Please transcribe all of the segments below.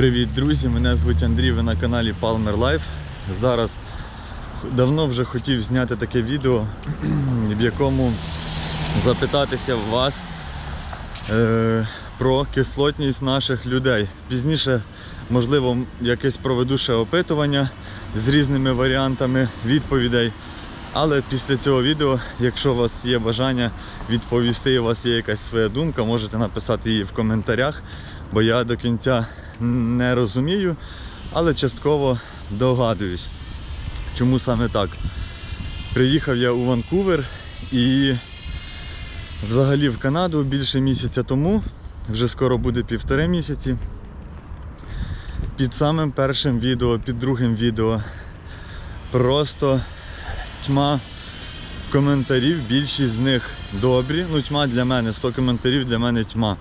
Привіт, друзі! Мене звуть Андрій, ви на каналі Palmer Life. Зараз давно вже хотів зняти таке відео, в якому запитатися вас е, про кислотність наших людей. Пізніше, можливо, якесь проведу ще опитування з різними варіантами відповідей. Але після цього відео, якщо у вас є бажання відповісти, і у вас є якась своя думка, можете написати її в коментарях, бо я до кінця не розумію, але частково догадуюсь, чому саме так. Приїхав я у Ванкувер і взагалі в Канаду більше місяця тому, вже скоро буде півтори місяці. Під самим першим відео, під другим відео просто тьма коментарів, більшість з них добрі. Ну, тьма для мене, 100 коментарів для мене тьма.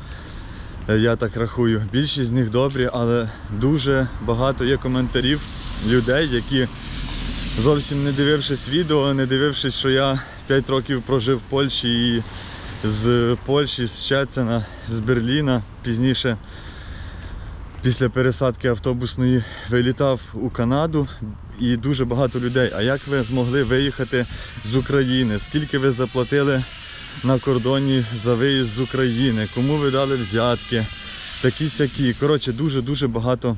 Е, Я так рахую. Більшість з них добрі, але дуже багато є коментарів людей, які зовсім не дивившись відео, не дивившись, що я 5 років прожив в Польщі і з Польщі, з Щецина, з Берліна пізніше. Після пересадки автобусної вилітав у Канаду і дуже багато людей. А як ви змогли виїхати з України? Скільки ви заплатили на кордоні за виїзд з України? Кому ви дали взятки? Такі сякі. Коротше, дуже-дуже багато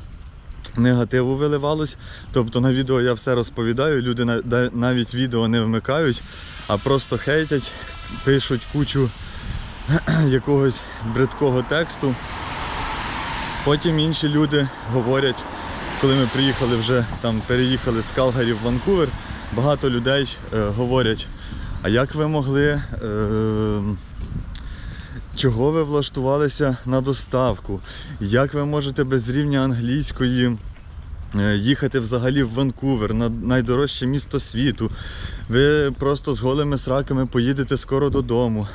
негативу виливалось. Тобто на відео я все розповідаю, люди навіть відео не вмикають, а просто хейтять, пишуть кучу якогось бридкого тексту. Потім інші люди говорять, коли ми приїхали вже там, переїхали з Калгарі в Ванкувер, багато людей е, говорять, а як ви могли, е, чого ви влаштувалися на доставку? Як ви можете без рівня англійської е, їхати взагалі в Ванкувер, на найдорожче місто світу? Ви просто з голими сраками поїдете скоро додому.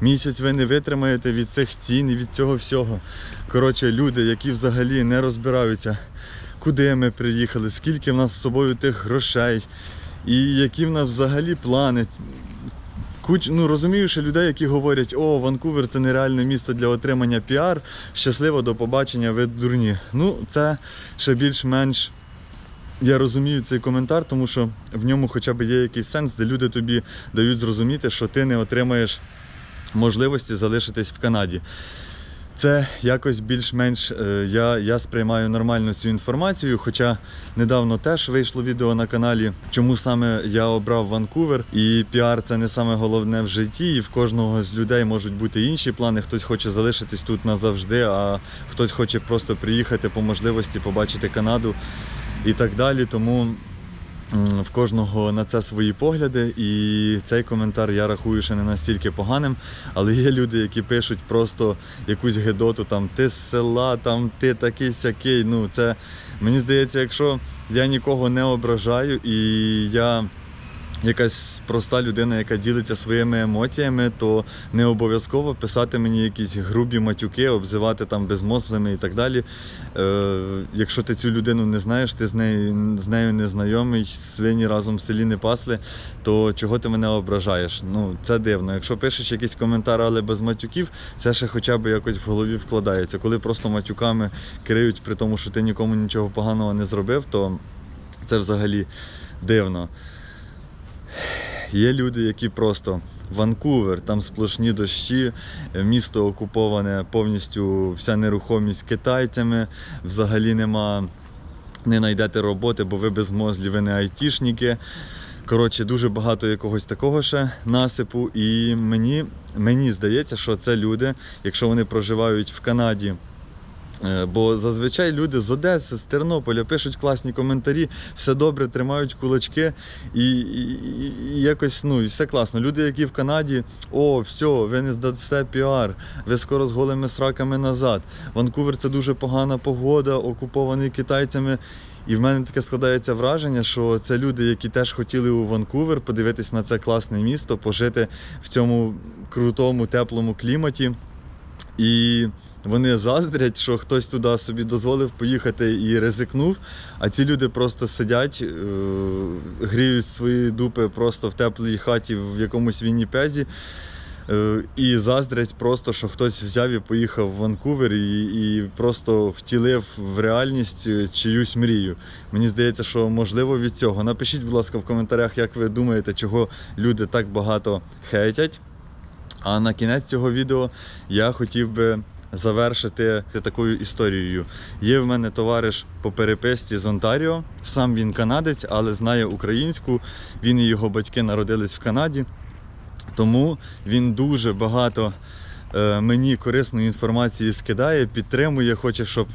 Місяць ви не витримаєте від цих цін і від цього всього. Коротше, люди, які взагалі не розбираються, куди ми приїхали, скільки в нас з собою тих грошей, і які в нас взагалі плани. Куч, ну розумію, що людей, які говорять, о, Ванкувер це нереальне місто для отримання піар, щасливо до побачення, ви дурні. Ну, це ще більш-менш. Я розумію цей коментар, тому що в ньому хоча б є якийсь сенс, де люди тобі дають зрозуміти, що ти не отримаєш можливості залишитись в Канаді. Це якось більш-менш е, я, я сприймаю нормально цю інформацію. Хоча недавно теж вийшло відео на каналі, чому саме я обрав Ванкувер. І піар це не саме головне в житті. І в кожного з людей можуть бути інші плани. Хтось хоче залишитись тут назавжди, а хтось хоче просто приїхати по можливості побачити Канаду і так далі. Тому В кожного на це свої погляди, і цей коментар я рахую ще не настільки поганим. Але є люди, які пишуть просто якусь гедоту, там ти з села, там ти такий сякий. Ну це мені здається, якщо я нікого не ображаю і я. Якась проста людина, яка ділиться своїми емоціями, то не обов'язково писати мені якісь грубі матюки, обзивати там безмозглими і так далі. Е, якщо ти цю людину не знаєш, ти з нею, з нею не знайомий, свині разом в селі не пасли, то чого ти мене ображаєш? Ну, це дивно. Якщо пишеш якийсь коментар, але без матюків, це ще хоча б якось в голові вкладається. Коли просто матюками криють, при тому, що ти нікому нічого поганого не зробив, то це взагалі дивно. Є люди, які просто Ванкувер, там сплошні дощі, місто окуповане повністю вся нерухомість китайцями, взагалі нема, не знайдете роботи, бо ви безмозлі, ви не айтішники. Коротше, дуже багато якогось такого ще насипу. І мені, мені здається, що це люди, якщо вони проживають в Канаді. Е, Бо зазвичай люди з Одеси, з Тернополя пишуть класні коментарі, все добре, тримають кулачки і, і, і якось ну, і все класно. Люди, які в Канаді, о, все, ви не здасте піар, ви скоро з голими сраками назад. Ванкувер це дуже погана погода, окупований китайцями. І в мене таке складається враження, що це люди, які теж хотіли у Ванкувер подивитись на це класне місто, пожити в цьому крутому, теплому кліматі. І вони заздрять, що хтось туди собі дозволив поїхати і ризикнув. А ці люди просто сидять, е, гріють свої дупи просто в теплій хаті в якомусь Вінніпезі, Е, І заздрять просто, що хтось взяв і поїхав в Ванкувер і, і просто втілив в реальність е, чиюсь мрію. Мені здається, що можливо від цього. Напишіть, будь ласка, в коментарях, як ви думаєте, чого люди так багато хейтять. А на кінець цього відео я хотів би завершити такою історією. Є в мене товариш по переписці з Онтаріо. Сам він канадець, але знає українську. Він і його батьки народились в Канаді. Тому він дуже багато е, мені корисної інформації скидає, підтримує, хоче, щоб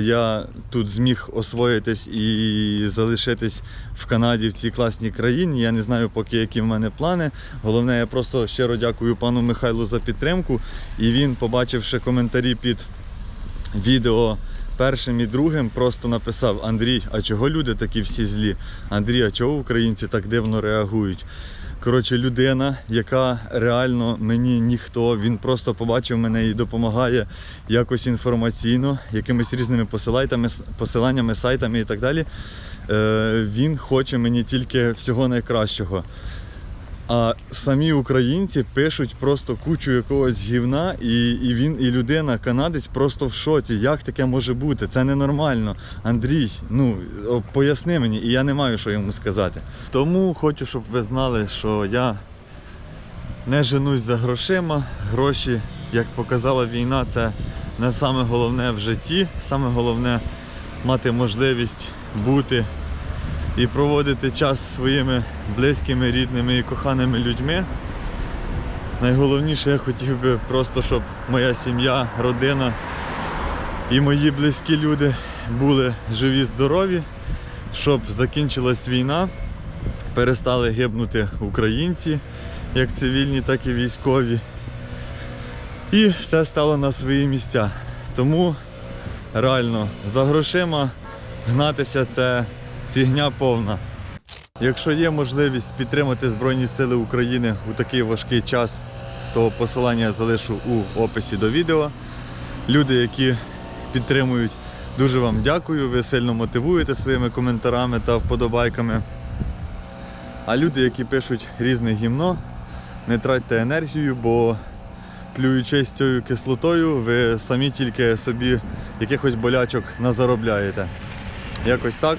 я тут зміг освоїтись і залишитись в Канаді в цій класній країні. Я не знаю поки які в мене плани. Головне, я просто щиро дякую пану Михайлу за підтримку. І він, побачивши коментарі під відео першим і другим, просто написав: Андрій, а чого люди такі всі злі? Андрій, а чого українці так дивно реагують? Коротше, людина, яка реально мені ніхто, він просто побачив мене і допомагає якось інформаційно, якимись різними посиланнями, сайтами і так далі. Е, він хоче мені тільки всього найкращого. А самі українці пишуть просто кучу якогось гівна, і, і він, і людина, канадець, просто в шоці. Як таке може бути? Це ненормально. Андрій, ну поясни мені, і я не маю що йому сказати. Тому хочу, щоб ви знали, що я не женусь за грошима. Гроші, як показала війна, це не саме головне в житті. Саме головне мати можливість бути і проводити час зі своїми близькими, рідними і коханими людьми. Найголовніше, я хотів би просто, щоб моя сім'я, родина і мої близькі люди були живі, здорові, щоб закінчилась війна, перестали гибнути українці, як цивільні, так і військові. І все стало на свої місця. Тому реально за грошима гнатися це фігня повна. Якщо є можливість підтримати Збройні Сили України у такий важкий час, то посилання залишу у описі до відео. Люди, які підтримують, дуже вам дякую. Ви сильно мотивуєте своїми коментарами та вподобайками. А люди, які пишуть різне гімно, не тратьте енергію, бо плюючись цією кислотою, ви самі тільки собі якихось болячок назаробляєте. Якось так.